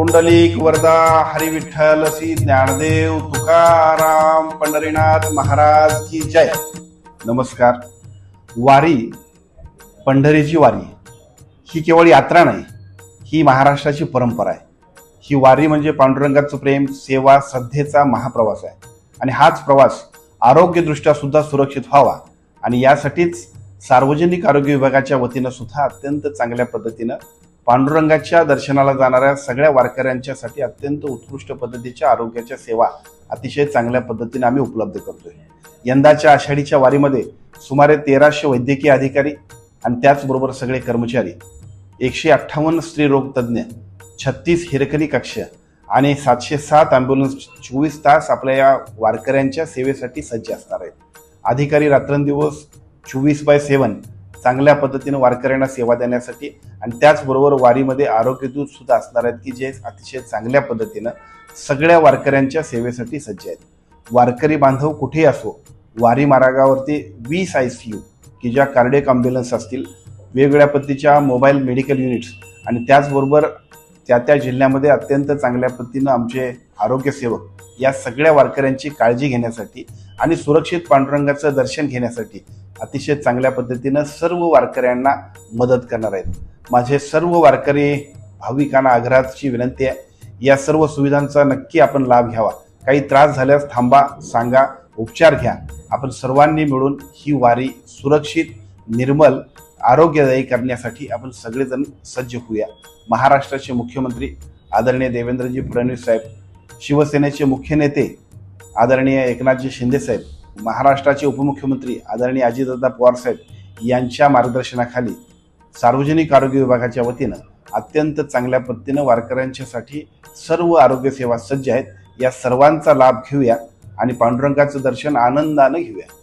पुंडलिक वरदा हरी विठ्ठल श्री ज्ञानदेव तुकाराम पंढरीनाथ महाराज की जय. नमस्कार. वारी पंढरीची वारी ही केवळ यात्रा नाही ही महाराष्ट्राची परंपरा आहे. ही वारी म्हणजे पांडुरंगाचं प्रेम सेवा श्रद्धेचा महाप्रवास आहे. आणि हाच प्रवास आरोग्यदृष्ट्या सुद्धा सुरक्षित व्हावा. आणि यासाठीच सार्वजनिक आरोग्य विभागाच्या वतीनं सुद्धा अत्यंत चांगल्या पद्धतीनं पांडुरंगाच्या दर्शनाला जाणाऱ्या सगळ्या वारकऱ्यांच्यासाठी अत्यंत उत्कृष्ट पद्धतीच्या आरोग्याच्या सेवा अतिशय चांगल्या पद्धतीने आम्ही उपलब्ध करतोय. यंदाच्या आषाढीच्या वारीमध्ये सुमारे तेराशे वैद्यकीय अधिकारी आणि त्याचबरोबर सगळे कर्मचारी एकशे अठ्ठावन्न स्त्रीरोग तज्ज्ञ छत्तीस हिरकणी कक्ष आणि सातशे सात ॲम्ब्युलन्स चोवीस तास आपल्या या वारकऱ्यांच्या सेवेसाठी सज्ज असणार आहेत. अधिकारी रात्रंदिवस चोवीस बाय सेवन चांगल्या पद्धतीनं वारकऱ्यांना सेवा देण्यासाठी आणि त्याचबरोबर वारीमध्ये आरोग्यदूत सुद्धा असणार आहेत की जे अतिशय चांगल्या पद्धतीनं सगळ्या वारकऱ्यांच्या सेवेसाठी सज्ज आहेत. वारकरी बांधव कुठेही असो वारी मार्गावरती वीस आय सी यू की ज्या कार्डियक अम्ब्युलन्स असतील वेगवेगळ्या पद्धतीच्या मोबाईल मेडिकल युनिट्स आणि त्याचबरोबर त्या त्या जिल्ह्यामध्ये अत्यंत चांगल्या पद्धतीनं आमचे आरोग्यसेवक या सगळ्या वारकऱ्यांची काळजी घेण्यासाठी आणि सुरक्षित पांडुरंगाचं दर्शन घेण्यासाठी अतिशय चांगल्या पद्धतीनं सर्व वारकऱ्यांना मदत करणार आहेत. माझे सर्व वारकरी भाविकांना आग्रहाची विनंती आहे या सर्व सुविधांचा नक्की आपण लाभ घ्यावा. काही त्रास झाल्यास थांबा सांगा उपचार घ्या. आपण सर्वांनी मिळून ही वारी सुरक्षित निर्मल आरोग्यदायी करण्यासाठी आपण सगळेजण सज्ज होऊया. महाराष्ट्राचे मुख्यमंत्री आदरणीय देवेंद्रजी फडणवीस साहेब शिवसेनेचे मुख्य नेते आदरणीय एकनाथजी शिंदे साहेब महाराष्ट्राचे उपमुख्यमंत्री आदरणीय अजितदादा पवार साहेब यांच्या मार्गदर्शनाखाली सार्वजनिक आरोग्य विभागाच्या वतीनं अत्यंत चांगल्या पद्धतीनं वारकऱ्यांच्यासाठी सर्व आरोग्य सेवा सज्ज आहेत. या सर्वांचा लाभ घेऊया आणि पांडुरंगाचं दर्शन आनंदानं घेऊया.